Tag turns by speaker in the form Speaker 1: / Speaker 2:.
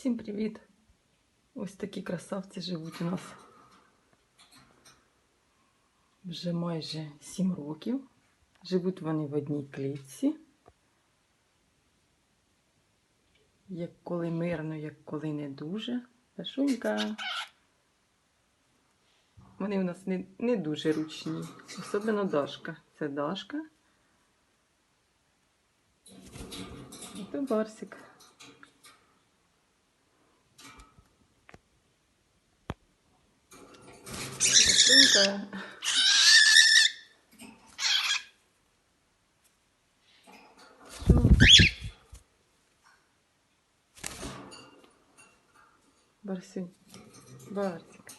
Speaker 1: Всім привіт! Ось такі красавці живуть у нас вже майже 7 років. Живуть вони в одній клітці. Як коли мирно, як коли не дуже. Сашунька. Вони у нас не, не дуже ручні. Особливо Дашка. Це Дашка. І то Барсик. Сашунька. Що? Барсюнь. Барсик.